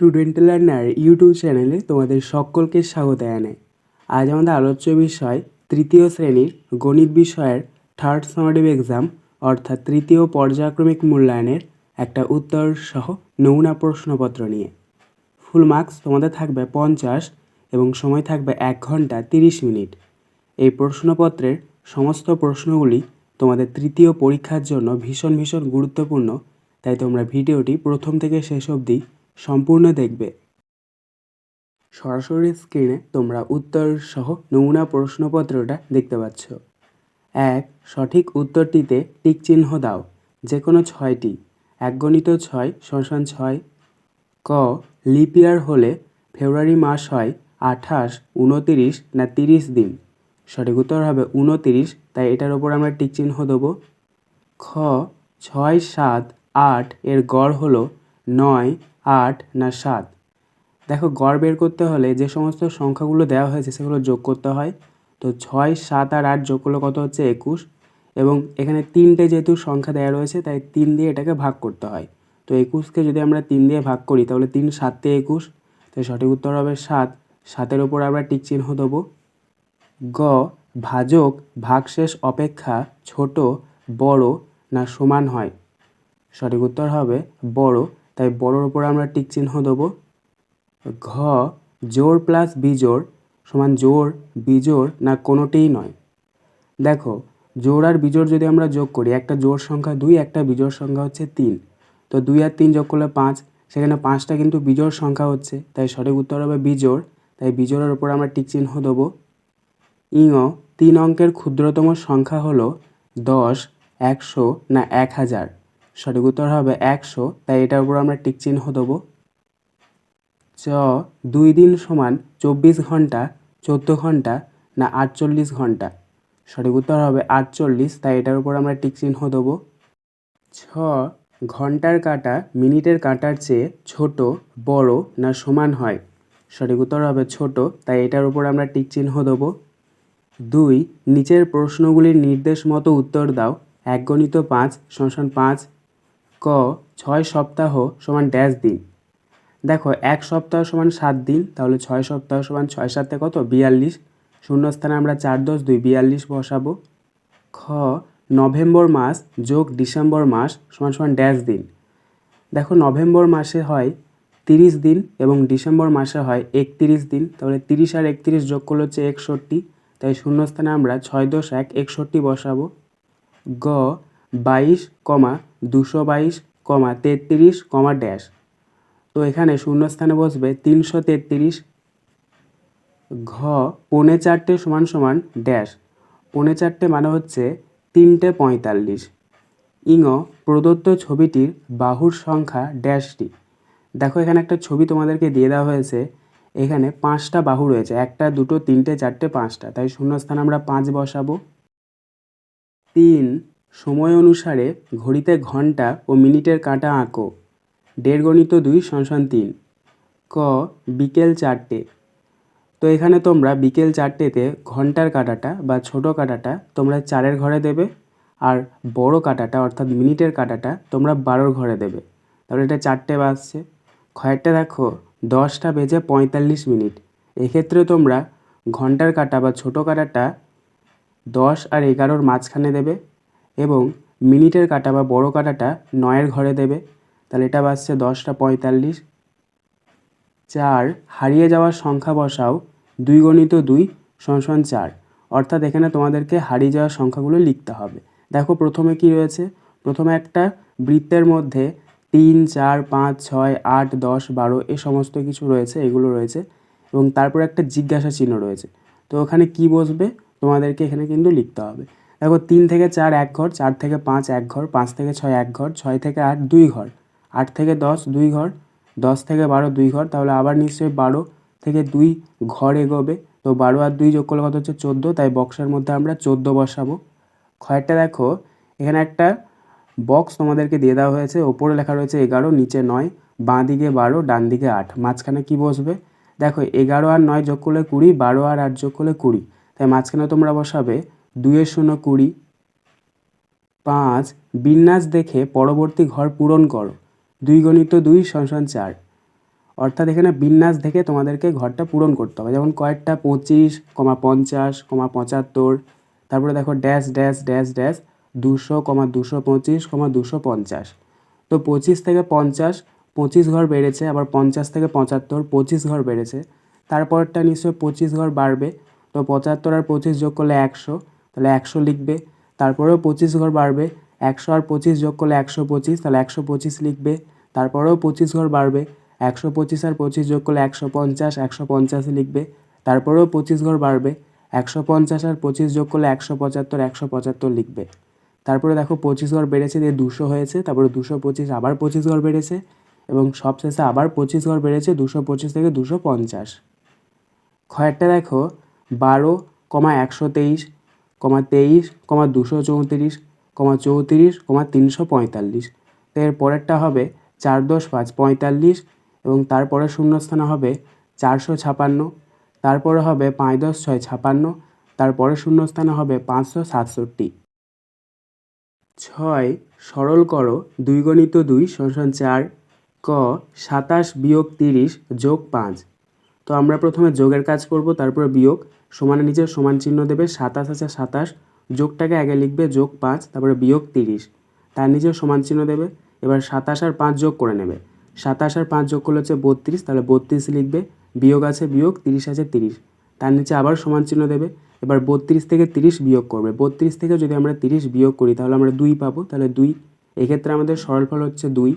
Student learner YouTube চ্যানেলে তোমাদের সকলকে স্বাগত জানাই। আজ আমাদের আলোচ্য বিষয় তৃতীয় শ্রেণির গণিত বিষয়ের থার্ড সামারিভ এক্সাম অর্থাৎ তৃতীয় পর্যায়ক্রমিক মূল্যায়নের একটা উত্তর সহ নমুনা প্রশ্নপত্র নিয়ে। ফুল মার্কস তোমাদের থাকবে পঞ্চাশ এবং সময় থাকবে এক ঘণ্টা তিরিশ মিনিট। এই প্রশ্নপত্রের সমস্ত প্রশ্নগুলি তোমাদের তৃতীয় পরীক্ষার জন্য ভীষণ ভীষণ গুরুত্বপূর্ণ, তাই তোমরা ভিডিওটি প্রথম থেকে শেষ অবধি সম্পূর্ণ দেখবে। সরাসরি স্ক্রিনে তোমরা উত্তর সহ নমুনা প্রশ্নপত্রটা দেখতে পাচ্ছ। এক, সঠিক উত্তরটিতে টিক চিহ্ন দাও যে কোনো ছয়টি। এক গণিত ছয় শ্মশান ছয়। ক লিপিয়ার হলে ফেব্রুয়ারি মাস হয় আঠাশ, উনতিরিশ না তিরিশ দিন। সঠিক উত্তর হবে উনতিরিশ, তাই এটার ওপর আমরা টিক চিহ্ন দেবো। খ, ছয়, সাত, আট এর গড় হলো নয় আট না সাত। দেখো, গড় বের করতে হলে যে সমস্ত সংখ্যাগুলো দেওয়া হয়েছে সেগুলো যোগ করতে হয়। তো ছয়, সাত আর আট যোগ করলে কত হচ্ছে? একুশ। এবং এখানে তিনটে যেহেতু সংখ্যা দেওয়া রয়েছে, তাই তিন দিয়ে এটাকে ভাগ করতে হয়। তো একুশকে যদি আমরা তিন দিয়ে ভাগ করি, তাহলে তিন, সাতে একুশ। তাই সঠিক উত্তর হবে সাত। সাতের ওপর আমরা টিক চিহ্ন দেবো। গ, ভাজক, ভাগশেষ, অপেক্ষা, ছোট, বড়, না সমান হয়। সঠিক উত্তর হবে বড়। তাই বড়োর ওপর আমরা টিক চিহ্ন দেবো। ঘ, জোর প্লাস বিজোড় সমান জোর, বিজোড় না কোনোটিই নয়। দেখো, জোড় আর বিজোড় যদি আমরা যোগ করি, একটা জোড় সংখ্যা দুই, একটা বিজোড় সংখ্যা হচ্ছে তিন। তো দুই আর তিন যোগ করলে পাঁচ, সেখানে পাঁচটা কিন্তু বিজোড় সংখ্যা হচ্ছে, তাই সঠিক উত্তর হবে বিজোড়। তাই বিজোড়ের ওপর আমরা টিক চিহ্ন দেবো। ইঙ, তিন অঙ্কের ক্ষুদ্রতম সংখ্যা হলো দশ, একশো না এক হাজার। সঠিক উত্তর হবে একশো। তাই এটার উপর আমরা টিক চিহ্ন দেবো। চ, দুই দিন সমান চব্বিশ ঘণ্টা, চোদ্দ ঘণ্টা না আটচল্লিশ ঘণ্টা? সঠিক উত্তর হবে আটচল্লিশ। তাই এটার উপর আমরা টিক চিহ্ন দেবো। ছ, ঘণ্টার কাঁটা মিনিটের কাঁটার চেয়ে ছোট, বড় না সমান হয়? সঠিক উত্তর হবে ছোট। তাই এটার উপর আমরা টিক চিহ্ন দেবো। দুই, নিচের প্রশ্নগুলির নির্দেশ মতো উত্তর দাও। এক গণিত পাঁচ শ্মশান পাঁচ ক, ছয় সপ্তাহ সমান ড্যাশ দিন। দেখো, এক সপ্তাহ সমান সাত দিন, তাহলে ছয় সপ্তাহ সমান ছয় সাতে কত? বিয়াল্লিশ। শূন্যস্থানে আমরা চার দশ দুই, বিয়াল্লিশ বসাবো। খ, নভেম্বর মাস যোগ ডিসেম্বর মাস সমান সমান ড্যাশ দিন। দেখো, নভেম্বর মাসে হয় তিরিশ দিন এবং ডিসেম্বর মাসে হয় একতিরিশ দিন, তাহলে তিরিশ আর একতিরিশ যোগ করলে হচ্ছে একষট্টি, তাই শূন্যস্থানে আমরা ছয় দশ এক একষট্টি বসাবো। গ বাইশ কমা দুশো বাইশ কমা তেত্রিশ কমা ড্যাশ। তো এখানে শূন্যস্থানে বসবে তিনশো তেত্রিশ ঘ পৌনে চারটে সমান সমান ড্যাশ। পৌনে চারটে মানে হচ্ছে তিনটে পঁয়তাল্লিশ। ইঙ প্রদত্ত ছবিটির বাহুর সংখ্যা ড্যাশটি। দেখো এখানে একটা ছবি তোমাদেরকে দিয়ে দেওয়া হয়েছে। এখানে পাঁচটা বাহু রয়েছে, একটা, দুটো, তিনটে, চারটে, পাঁচটা। তাই শূন্যস্থান আমরা পাঁচ বসাবো। তিন সময় অনুসারে ঘড়িতে ঘণ্টা ও মিনিটের কাঁটা আঁকো। দেড় গণিত দুই সংসান তিন। ক, বিকেল চারটে। তো এখানে তোমরা বিকেল চারটেতে ঘণ্টার কাঁটাটা বা ছোট কাঁটাটা তোমরা চারের ঘরে দেবে আর বড় কাঁটাটা অর্থাৎ মিনিটের কাঁটাটা তোমরা বারোর ঘরে দেবে। তাহলে এটা চারটে বাজছে। খয়েরটা দেখো, দশটা বেজে পঁয়তাল্লিশ মিনিট। এক্ষেত্রে তোমরা ঘণ্টার কাঁটা বা ছোটো কাঁটাটা দশ আর এগারোর মাঝখানে দেবে। এবং মিনিটের কাঁটা বা বড় কাঁটাটা নয়ের ঘরে দেবে। তাহলে এটা বাজছে দশটা পঁয়তাল্লিশ। চার, হারিয়ে যাওয়ার সংখ্যা বসাও। দুই গণিত দুই সমান চার। অর্থাৎ এখানে তোমাদেরকে হারিয়ে যাওয়ার সংখ্যাগুলো লিখতে হবে। দেখো প্রথমে কি রয়েছে? প্রথমে একটা বৃত্তের মধ্যে তিন, চার, পাঁচ, ছয়, আট, দশ, বারো এ সমস্ত কিছু রয়েছে, এগুলো রয়েছে এবং তারপর একটা জিজ্ঞাসা চিহ্ন রয়েছে। তো ওখানে কি বসবে? তোমাদেরকে এখানে কিন্তু লিখতে হবে। দেখো, তিন থেকে চার এক ঘর, চার থেকে পাঁচ এক ঘর, পাঁচ থেকে ছয় এক ঘর, ছয় থেকে আট দুই ঘর, আট থেকে দশ দুই ঘর, দশ থেকে বারো দুই ঘর, তাহলে আবার নিশ্চয়ই বারো থেকে দুই ঘর এগোবে। তো বারো আর দুই যোগ করলে কত হচ্ছে চোদ্দ, তাই বক্সের মধ্যে আমরা চোদ্দ বসাবো। খয়েরটা দেখো, এখানে একটা বক্স তোমাদেরকে দিয়ে দেওয়া হয়েছে, ওপরে লেখা রয়েছে এগারো, নিচে নয়, বাঁ দিকে বারো, ডান দিকে আট, মাঝখানে কি বসবে? দেখো, এগারো আর নয় যোগ করলে কুড়ি, বারো আর আট যোগ করলে কুড়ি, তাই মাঝখানে তোমরা বসাবে দুইয়ের শূন্য কুড়ি। পাঁচ, বিন্যাস দেখে পরবর্তী ঘর পূরণ করো। দুই গণিত দুই সংসান চার। অর্থাৎ এখানে বিন্যাস দেখে তোমাদেরকে ঘরটা পূরণ করতে হবে। যেমন কয়েকটা পঁচিশ, কমা পঞ্চাশ, কমা পঁচাত্তর। তারপরে দেখো ড্যাশ ড্যাশ ড্যাশ ড্যাশ, দুশো, কমা দুশো পঁচিশ, কমা দুশো পঞ্চাশ। তো পঁচিশ থেকে পঞ্চাশ, পঁচিশ ঘর বেড়েছে, আবার পঞ্চাশ থেকে পঁচাত্তর, পঁচিশ ঘর বেড়েছে। তারপরটা নিশ্চয়ই পঁচিশ ঘর বাড়বে। তো পঁচাত্তর আর পঁচিশ যোগ করলে একশো। তাহলে একশো লিখবে। তারপরেও পঁচিশ ঘর বাড়বে। একশো আর পঁচিশ যোগ করলে একশো পঁচিশ, তাহলে একশো পঁচিশ লিখবে। তারপরেও পঁচিশ ঘর বাড়বে। একশো পঁচিশ আর পঁচিশ যোগ করলে একশো পঞ্চাশ একশো পঞ্চাশ লিখবে। তারপরেও পঁচিশ ঘর বাড়বে। একশো পঞ্চাশ আর পঁচিশ যোগ করলে একশো পঁচাত্তর একশো পঁচাত্তর লিখবে। তারপরে দেখো পঁচিশ ঘর বেড়েছে, দিয়ে দুশো হয়েছে। তারপরে দুশো পঁচিশ, আবার পঁচিশ ঘর বেড়েছে। এবং সবশেষে আবার পঁচিশ ঘর বেড়েছে, দুশো পঁচিশ থেকে দুশো পঞ্চাশ। খয়েরটা দেখো বারো কমা একশো তেইশ কমা তেইশ, কমা দুশো চৌত্রিশ, কমা চৌত্রিশ, কমা তিনশো পঁয়তাল্লিশ। তো এর পরেরটা হবে চার দশ পাঁচ পঁয়তাল্লিশ এবং তারপরে শূন্যস্থানে হবে চারশো ছাপান্ন, তারপরে হবে পাঁচ দশ ছয় ছাপান্ন, তারপরে শূন্যস্থানে হবে পাঁচশো সাতষট্টি। ছয়, সরল করো দুই গণিত দুই সমান চার, ক, সাতাশ বিয়োগ তিরিশ যোগ পাঁচ। তো আমরা প্রথমে যোগের কাজ করব, তারপরে বিয়োগ। সমানের নিচে সমান চিহ্ন দেবে সাতাশ আছে সাতাশ। যোগটাকে আগে লিখবে যোগ পাঁচ, তারপরে বিয়োগ তিরিশ। তার নিচে সমান চিহ্ন দেবে, এবার সাতাশ আর পাঁচ যোগ করে নেবে। সাতাশ আর পাঁচ যোগ করলে হচ্ছে বত্রিশ, তাহলে বত্রিশ লিখবে, বিয়োগ আছে বিয়োগ, তিরিশ আছে তিরিশ। তার নিচে আবার সমান চিহ্ন দেবে, এবার বত্রিশ থেকে তিরিশ বিয়োগ করবে। বত্রিশ থেকে যদি আমরা তিরিশ বিয়োগ করি, তাহলে আমরা দুই পাবো, তাহলে দুই। এক্ষেত্রে আমাদের সরল ফল হচ্ছে দুই।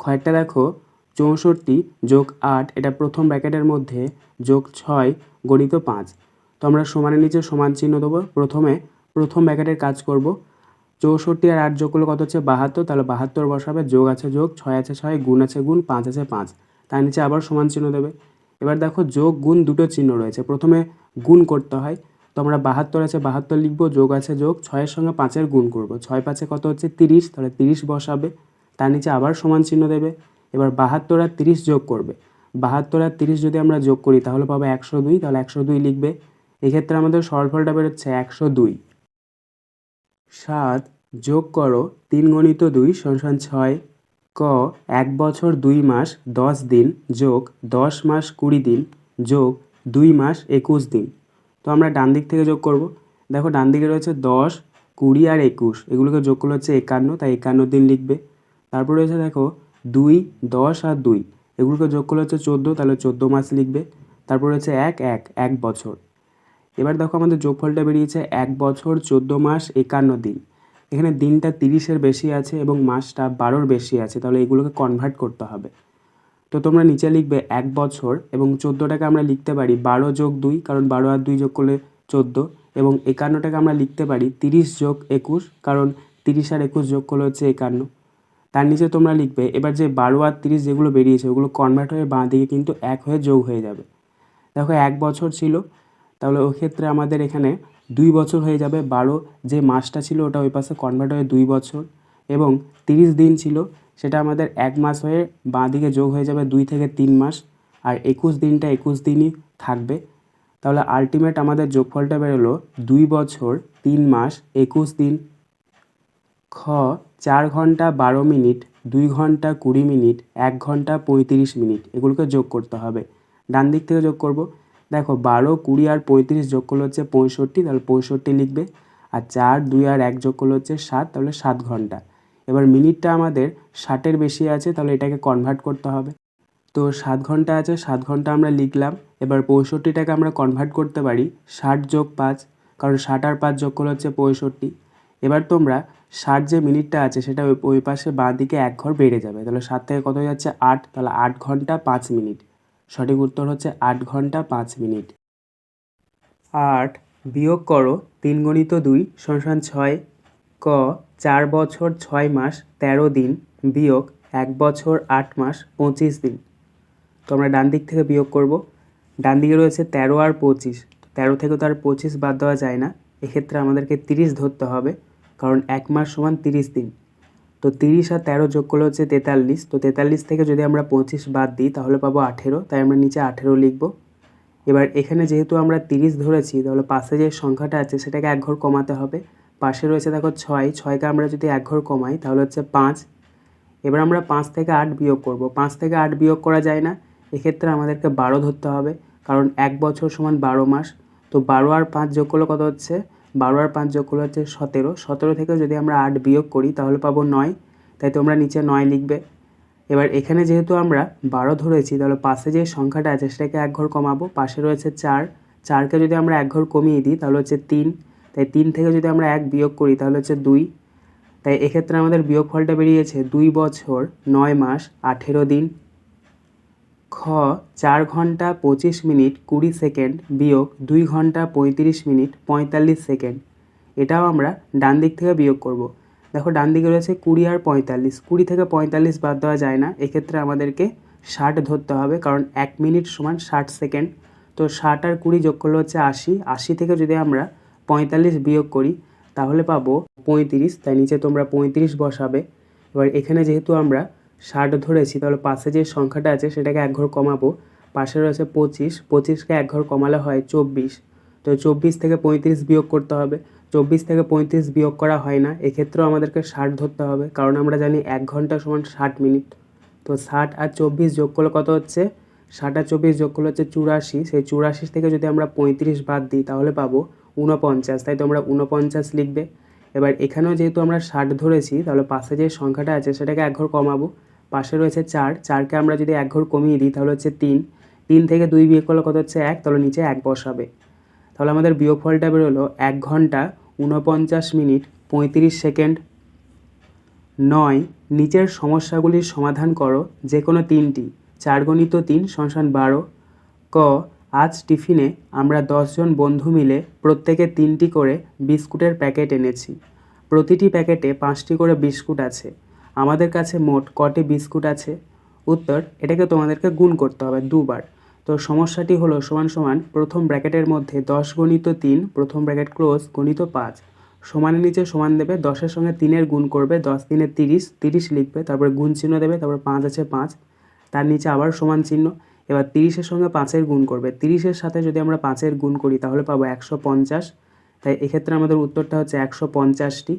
কয়েকটা দেখো চৌষট্টি যোগ আট, এটা প্রথম ব্র্যাকেটের মধ্যে যোগ ছয় গণিত পাঁচ। তো আমরা সমানের নিচে সমান চিহ্ন দেবো। প্রথমে প্রথম ব্র্যাকেটের কাজ করব। চৌষট্টি আর আট যোগ করলে কত হচ্ছে? বাহাত্তর। তাহলে বাহাত্তর বসাবে, যোগ আছে যোগ, ছয় আছে ছয়, গুণ আছে গুণ, পাঁচ আছে পাঁচ। তার নিচে আবার সমান চিহ্ন দেবে। এবার দেখো যোগ, গুণ দুটো চিহ্ন রয়েছে। প্রথমে গুণ করতে হয়। তো আমরা বাহাত্তর আছে, বাহাত্তর লিখব, যোগ আছে যোগ, ছয়ের সঙ্গে পাঁচের গুণ করব। ছয় পাঁচে কত হচ্ছে? তিরিশ। তাহলে তিরিশ বসাবে। তার নিচে আবার সমান চিহ্ন দেবে। এবার বাহাত্তর আর তিরিশ যোগ করবে। বাহাত্তর আর তিরিশ যদি আমরা যোগ করি, তাহলে পাবো একশো দুই, তাহলে একশো দুই লিখবে। এক্ষেত্রে আমাদের সরলফলটা বেরোচ্ছে একশো দুই। সাত যোগ করো তিন গণিত দুই সমান ছয় ক, এক বছর দুই মাস দশ দিন যোগ দশ মাস কুড়ি দিন যোগ দুই মাস একুশ দিন। তো আমরা ডান দিক থেকে যোগ করব। দেখো ডান দিকে রয়েছে দশ, কুড়ি আর একুশ। এগুলোকে যোগ করলে হচ্ছে একান্ন, তাই একান্ন দিন লিখবে। তারপর রয়েছে দেখো দুই, দশ আর দুই। এগুলোকে যোগ করলে হচ্ছে চোদ্দ, তাহলে চোদ্দ মাস লিখবে। তারপর হচ্ছে এক এক এক বছর। এবার দেখো আমাদের যোগফলটা বেরিয়েছে এক বছর, চোদ্দ মাস, একান্ন দিন। এখানে দিনটা তিরিশের বেশি আছে এবং মাসটা বারোর বেশি আছে, তাহলে এগুলোকে কনভার্ট করতে হবে। তো তোমরা নিচে লিখবে এক বছর এবং চোদ্দোটাকে আমরা লিখতে পারি বারো যোগ দুই, কারণ বারো আর দুই যোগ করলে চোদ্দ। এবং একান্নটাকে আমরা লিখতে পারি তিরিশ যোগ একুশ, কারণ তিরিশ আর একুশ যোগ করলে হচ্ছে একান্ন। তার নিচে তোমরা লিখবে, এবার যে বারো আর তিরিশ যেগুলো বেরিয়েছে, ওগুলো কনভার্ট হয়ে বাঁ দিকে কিন্তু এক হয়ে যোগ হয়ে যাবে। দেখো, এক বছর ছিল। তাহলে ক্ষেত্রে আমাদের এখানে দুই বছর হয়ে যাবে। বারো যে মাসটা ছিল, ওটা ওই পাশে কনভার্ট হয়ে দুই বছর। এবং তিরিশ দিন ছিল, সেটা আমাদের এক মাস হয়ে বাঁ দিকে যোগ হয়ে যাবে দুই থেকে তিন মাস। আর একুশ দিনটা একুশ দিনই থাকবে। তাহলে আলটিমেট আমাদের যোগফলটা বেরোলো দুই বছর, তিন মাস, একুশ দিন, খ চার ঘণ্টা বারো মিনিট, দুই ঘণ্টা কুড়ি মিনিট, এক ঘণ্টা পঁয়ত্রিশ মিনিট, এগুলোকে যোগ করতে হবে। ডান দিক থেকে যোগ করব। দেখো, বারো, কুড়ি আর পঁয়ত্রিশ যোগ করলে হচ্ছে পঁয়ষট্টি, তাহলে পঁয়ষট্টি লিখবে। আর চার, দুই আর এক যোগ করলে হচ্ছে সাত, তাহলে সাত ঘণ্টা। এবার মিনিটটা আমাদের ষাটের বেশি আছে, তাহলে এটাকে কনভার্ট করতে হবে। তো সাত ঘণ্টা আছে, সাত ঘণ্টা আমরা লিখলাম। এবার পঁয়ষট্টিটাকে আমরা কনভার্ট করতে পারি ষাট যোগ পাঁচ, কারণ ষাট আর পাঁচ যোগ করলে হচ্ছে পঁয়ষট্টি। এবার তোমরা ষাট যে মিনিটটা আছে, সেটা ওই ওই পাশে বাঁ দিকে এক ঘর বেড়ে যাবে। তাহলে সাত থেকে কত হয়ে যাচ্ছে? আট। তাহলে আট ঘণ্টা পাঁচ মিনিট। সঠিক উত্তর হচ্ছে আট ঘণ্টা পাঁচ মিনিট। আট বিয়োগ করো তিন গণিত দুই সমান ছয় ক। চার বছর ছয় মাস তেরো দিন বিয়োগ এক বছর আট মাস পঁচিশ দিন। তো আমরা ডান দিক থেকে বিয়োগ করব। ডান দিকে রয়েছে তেরো আর পঁচিশ। তেরো থেকে তো আর পঁচিশ বাদ দেওয়া যায় না। এক্ষেত্রে আমাদেরকে তিরিশ ধরতে হবে। কারণ এক মাস সমান তিরিশ দিন। তো তিরিশ আর তেরো যোগ করলে হচ্ছে তেতাল্লিশ। তো তেতাল্লিশ থেকে যদি আমরা পঁচিশ বাদ দিই, তাহলে পাবো আঠেরো। তাই আমরা নিচে আঠেরো লিখব। এবার এখানে যেহেতু আমরা তিরিশ ধরেছি, তাহলে পাশে যে সংখ্যাটা আছে, সেটাকে এক ঘর কমাতে হবে। পাশে রয়েছে দেখো ছয়। ছয়কে আমরা যদি এক ঘর কমাই, তাহলে হচ্ছে পাঁচ। এবার আমরা পাঁচ থেকে আট বিয়োগ করব। পাঁচ থেকে আট বিয়োগ করা যায় না। এক্ষেত্রে আমাদেরকে বারো ধরতে হবে। কারণ এক বছর সমান বারো মাস। তো বারো আর পাঁচ যোগ করলে কত হচ্ছে? বারো আর পাঁচ যোগ করলে হচ্ছে সতেরো। সতেরো থেকে যদি আমরা আট বিয়োগ করি, তাহলে পাবো নয়। তাই তোমরা নিচে নয় লিখবে। এবার এখানে যেহেতু আমরা বারো ধরেছি, তাহলে পাশে যে সংখ্যাটা আছে, সেটাকে এক ঘর কমাবো। পাশে রয়েছে চার। চারকে যদি আমরা এক ঘর কমিয়ে দিই, তাহলে হচ্ছে তিন। তাই তিন থেকে যদি আমরা এক বিয়োগ করি, তাহলে হচ্ছে দুই। তাই এক্ষেত্রে আমাদের বিয়োগফলটা বেরিয়েছে দুই বছর, নয় মাস, আঠেরো দিন। খ, চার ঘণ্টা পঁচিশ মিনিট কুড়ি সেকেন্ড বিয়োগ দুই ঘণ্টা পঁয়ত্রিশ মিনিট পঁয়তাল্লিশ সেকেন্ড। এটাও আমরা ডান দিক থেকে বিয়োগ করব। দেখো, ডান দিকে রয়েছে কুড়ি আর পঁয়তাল্লিশ। কুড়ি থেকে পঁয়তাল্লিশ বাদ দেওয়া যায় না। এক্ষেত্রে আমাদেরকে ষাট ধরতে হবে, কারণ এক মিনিট সমান ষাট সেকেন্ড। তো ষাট আর কুড়ি যোগ করলে হচ্ছে আশি। আশি থেকে যদি আমরা পঁয়তাল্লিশ বিয়োগ করি, তাহলে পাবো পঁয়ত্রিশ। তাই নিচে তোমরা পঁয়ত্রিশ বসাবে। এবার এখানে যেহেতু আমরা ষাট ধরেছি, তাহলে পাশে যে সংখ্যাটা আছে সেটাকে এক ঘর কমাবো। পাশে রয়েছে পঁচিশ, পঁচিশকে এক ঘর কমালে হয় চব্বিশ। তো চব্বিশ থেকে পঁয়ত্রিশ বিয়োগ করতে হবে। চব্বিশ থেকে পঁয়ত্রিশ বিয়োগ করা হয় না, এক্ষেত্রেও আমাদেরকে ষাট ধরতে হবে, কারণ আমরা জানি এক ঘণ্টা সমান ষাট মিনিট। তো ষাট আর চব্বিশ যোগ করলে কত হচ্ছে? ষাট আর চব্বিশ যোগ করলে হচ্ছে চুরাশি, সেই চুরাশি থেকে যদি আমরা পঁয়ত্রিশ বাদ দিই, তাহলে পাবো ঊনপঞ্চাশ, তাই তোমরা ঊনপঞ্চাশ লিখবে। এবার এখানেও যেহেতু আমরা ষাট ধরেছি, তাহলে পাশে যে সংখ্যাটা আছে সেটাকে এক ঘর কমাবো। পাশে রয়েছে চার। চারকে আমরা যদি এক ঘর কমিয়ে দিই, তাহলে হচ্ছে তিন। তিন থেকে দুই বিয়োগ করলে কত হচ্ছে এক? তাহলে নিচে এক বসাবে। তাহলে আমাদের বিয়োগফলটা বেরোলো এক ঘণ্টা ঊনপঞ্চাশ মিনিট পঁয়ত্রিশ সেকেন্ড নয়। নিচের সমস্যাগুলির সমাধান করো যে কোনো তিনটি। চার গণিত তিন সংসান বারো। ক, আজ টিফিনে আমরা দশজন বন্ধু মিলে প্রত্যেকে তিনটি করে বিস্কুটের প্যাকেট এনেছি। প্রতিটি প্যাকেটে পাঁচটি করে বিস্কুট আছে। আমাদের কাছে মোট কটি বিস্কুট আছে? উত্তর, এটাকে তোমাদেরকে গুণ করতে হবে দুবার। তো সমস্যাটি হলো সমান সমান প্রথম ব্র্যাকেটের মধ্যে দশ গণিত তিন, প্রথম ব্র্যাকেট ক্লোজ, গণিত পাঁচ। সমানের নিচে সমান দেবে, দশের সঙ্গে তিনের গুণ করবে, দশ তিনে তিরিশ তিরিশ লিখবে, তারপরে গুণ চিহ্ন দেবে, তারপর পাঁচ আছে পাঁচ। তার নিচে আবার সমান চিহ্ন, এবার তিরিশের সঙ্গে পাঁচের গুণ করবে। তিরিশের সাথে যদি আমরা পাঁচের গুণ করি তাহলে পাবো একশো পঞ্চাশ। তাই এক্ষেত্রে আমাদের উত্তরটা হচ্ছে একশো পঞ্চাশটি।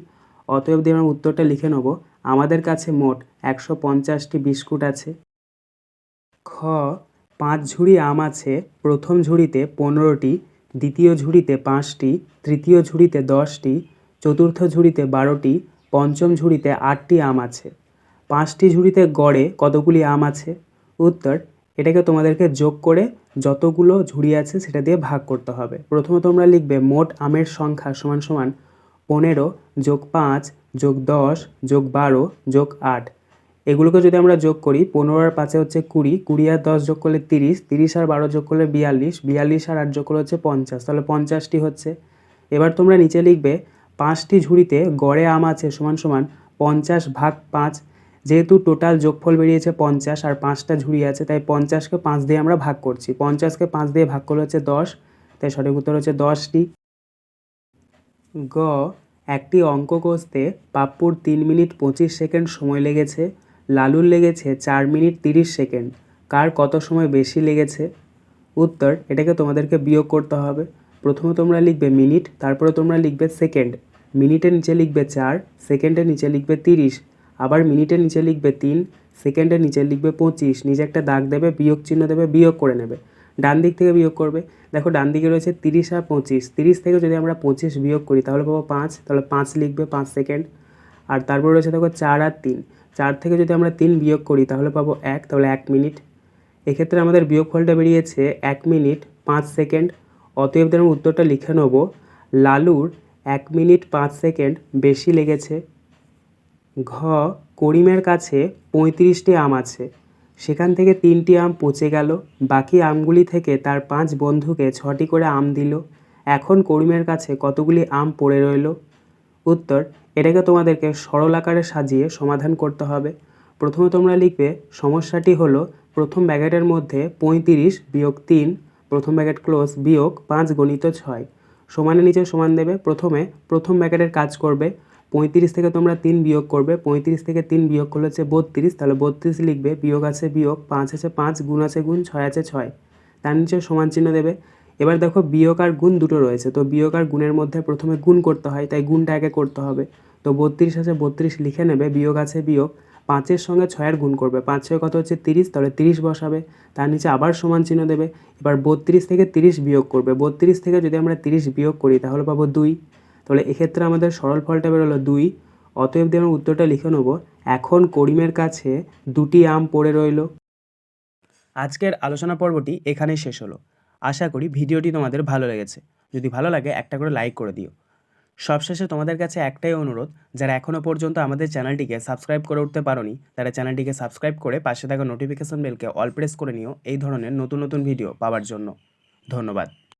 অতএব দিয়ে আমরা উত্তরটা লিখে নেব। আমাদের কাছে মোট একশো পঞ্চাশটি বিস্কুট আছে। খ, পাঁচ ঝুড়ি আম আছে, প্রথম ঝুড়িতে পনেরোটি, দ্বিতীয় ঝুড়িতে পাঁচটি, তৃতীয় ঝুড়িতে দশটি, চতুর্থ ঝুড়িতে বারোটি, পঞ্চম ঝুড়িতে আটটি আম আছে। পাঁচটি ঝুড়িতে গড়ে কতগুলি আম আছে? উত্তর, এটাকে তোমাদেরকে যোগ করে যতগুলো ঝুড়ি আছে সেটা দিয়ে ভাগ করতে হবে। প্রথমে তোমরা লিখবে মোট আমের সংখ্যা সমান সমান পনেরো যোগ পাঁচ যোগ দশ যোগ বারো যোগ আট। এগুলোকে যদি আমরা যোগ করি, পনেরো আর পাঁচে হচ্ছে কুড়ি কুড়ি আর দশ যোগ করলে তিরিশ তিরিশ আর বারো যোগ করলে বিয়াল্লিশ বিয়াল্লিশ আর আট যোগ করলে হচ্ছে পঞ্চাশ। তাহলে পঞ্চাশটি হচ্ছে। এবার তোমরা নিচে লিখবে, পাঁচটি ঝুড়িতে গড়ে আম আছে সমান সমান পঞ্চাশ ভাগ পাঁচ। যেহেতু টোটাল যোগফল বেরিয়েছে পঞ্চাশ আর পাঁচটা ঝুড়ি আছে, তাই পঞ্চাশকে পাঁচ দিয়ে আমরা ভাগ করছি। পঞ্চাশকে পাঁচ দিয়ে ভাগ করলে হচ্ছে দশ, তাই সঠিক উত্তর হচ্ছে দশটি। গ, একটি অঙ্ক কষতে পাপ্পুর তিন মিনিট পঁচিশ সেকেন্ড সময় লেগেছে, লালুর লেগেছে চার মিনিট তিরিশ সেকেন্ড। কার কত সময় বেশি লেগেছে? উত্তর, এটাকে তোমাদেরকে বিয়োগ করতে হবে। প্রথমে তোমরা লিখবে মিনিট, তারপরে তোমরা লিখবে সেকেন্ড। মিনিটের নিচে লিখবে চার সেকেন্ডের নিচে লিখবে তিরিশ। আবার মিনিটের নিচে লিখবে তিন সেকেন্ডের নিচে লিখবে পঁচিশ। নিচে একটা দাগ দেবে, বিয়োগ চিহ্ন দেবে, বিয়োগ করে নেবে। ডান দিক থেকে বিয়োগ করবে। দেখো ডান দিকে রয়েছে তিরিশ আর পঁচিশ। তিরিশ থেকে যদি আমরা পঁচিশ বিয়োগ করি, তাহলে পাবো পাঁচ। তাহলে পাঁচ লিখবে পাঁচ সেকেন্ড আর তারপর রয়েছে দেখো চার আর তিন। চার থেকে যদি আমরা তিন বিয়োগ করি, তাহলে পাবো এক। তাহলে এক মিনিট। এক্ষেত্রে আমাদের বিয়োগফলটা বেরিয়েছে এক মিনিট পাঁচ সেকেন্ড অতএব আমরা উত্তরটা লিখে নেব। লালুর এক মিনিট পাঁচ সেকেন্ড বেশি লেগেছে। ঘ, করিমের কাছে পঁয়ত্রিশটি আম আছে। সেখান থেকে তিনটি আম পচে গেল। বাকি আমগুলি থেকে তার পাঁচ বন্ধুকে ছটি করে আম দিল। এখন করিমের কাছে কতগুলি আম পড়ে রইল? উত্তর, এটাকে তোমাদেরকে সরল আকারে সাজিয়ে সমাধান করতে হবে। প্রথমে তোমরা লিখবে, সমস্যাটি হলো প্রথম ব্যাকেটের মধ্যে পঁয়ত্রিশ বিয়োগ তিন, প্রথম ব্যাকেট ক্লোজ বিয়োগ পাঁচ গণিত ছয়। সমানের নিচে সমান দেবে, প্রথমে প্রথম ব্যাকেটের কাজ করবে। পঁয়ত্রিশ থেকে তোমরা তিন বিয়োগ করবে, পঁয়ত্রিশ থেকে তিন বিয়োগ করলে হচ্ছে বত্রিশ, তাহলে বত্রিশ লিখবে, বিয়োগ আছে বিয়োগ, পাঁচ আছে পাঁচ, গুণ আছে গুণ, ছয় আছে ছয়। তার নিচে সমান চিহ্ন দেবে। এবার দেখো বিয়োগ আর গুণ দুটো রয়েছে, তো বিয়োগ আর গুণের মধ্যে প্রথমে গুণ করতে হয়, তাই গুণটা আগে করতে হবে। তো বত্রিশ আছে বত্রিশ লিখে নেবে, বিয়োগ আছে বিয়োগ, পাঁচের সঙ্গে ছয়ের গুণ করবে, পাঁচ ছয় কত হচ্ছে তিরিশ, তাহলে তিরিশ বসাবে। তার নিচে আবার সমান চিহ্ন দেবে, এবার বত্রিশ থেকে তিরিশ বিয়োগ করবে, বত্রিশ থেকে যদি আমরা তিরিশ বিয়োগ করি, তাহলে পাবো দুই। তাহলে এক্ষেত্রে আমাদের সরল ফলটা বেরোলো দুই। অতএব দিয়ে আমরা উত্তরটা লিখে নেব, এখন করিমের কাছে দুটি আম পড়ে রইল। আজকের আলোচনা পর্বটি এখানেই শেষ হলো। আশা করি ভিডিওটি তোমাদের ভালো লেগেছে। যদি ভালো লাগে একটা করে লাইক করে দিও। সবশেষে তোমাদের কাছে একটাই অনুরোধ, যারা এখনও পর্যন্ত আমাদের চ্যানেলটিকে সাবস্ক্রাইব করে উঠতে পারোনি, তারা চ্যানেলটিকে সাবস্ক্রাইব করে পাশে থাকা নোটিফিকেশন বেলকে অল প্রেস করে নিও, এই ধরনের নতুন নতুন ভিডিও পাওয়ার জন্য। ধন্যবাদ।